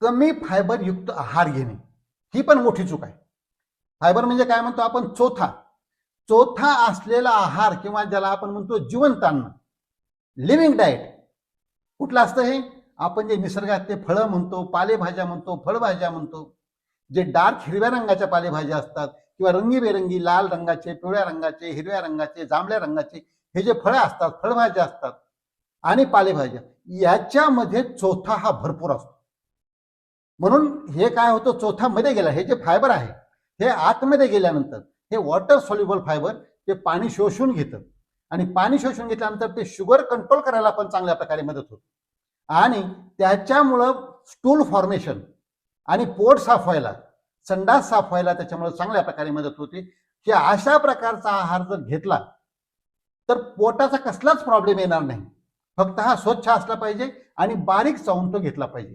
कमी फायबर युक्त आहार घेणे. ही पण मोठी चूक आहे. फायबर म्हणजे काय म्हणतो आपण? चोथा. चोथा असलेला आहार किंवा ज्याला आपण म्हणतो जिवंत अन्न. लिव्हिंग डाएट कुठलं असतं हे? आपण जे निसर्गात ते फळं म्हणतो पालेभाज्या म्हणतो फळभाज्या म्हणतो. जे डार्क हिरव्या रंगाच्या पालेभाज्या असतात किंवा रंगीबेरंगी लाल रंगाचे पिवळ्या रंगाचे हिरव्या रंगाचे जांभळ्या रंगाचे हे जे फळं असतात फळभाज्या असतात आणि पालेभाज्या याच्यामध्ये चोथा हा भरपूर असतो. म्हणून हे काय होतं? चोथा गेलं. गेला हे जे फायबर आहे हे आतमध्ये गेल्यानंतर हे वॉटर सॉल्युबल फायबर ते पाणी शोषून घेतं. आणि पाणी शोषून घेतल्यानंतर ते शुगर कंट्रोल करायला पण चांगल्या प्रकारे मदत होते. आणि त्याच्यामुळं स्टूल फॉर्मेशन आणि पोट साफ व्हायला संडास साफ व्हायला त्याच्यामुळे चांगल्या प्रकारे मदत होते. की अशा प्रकारचा आहार जर घेतला तर पोटाचा कसलाच प्रॉब्लेम येणार नाही. फक्त हा स्वच्छ असला पाहिजे आणि बारीक चावून तो घेतला पाहिजे.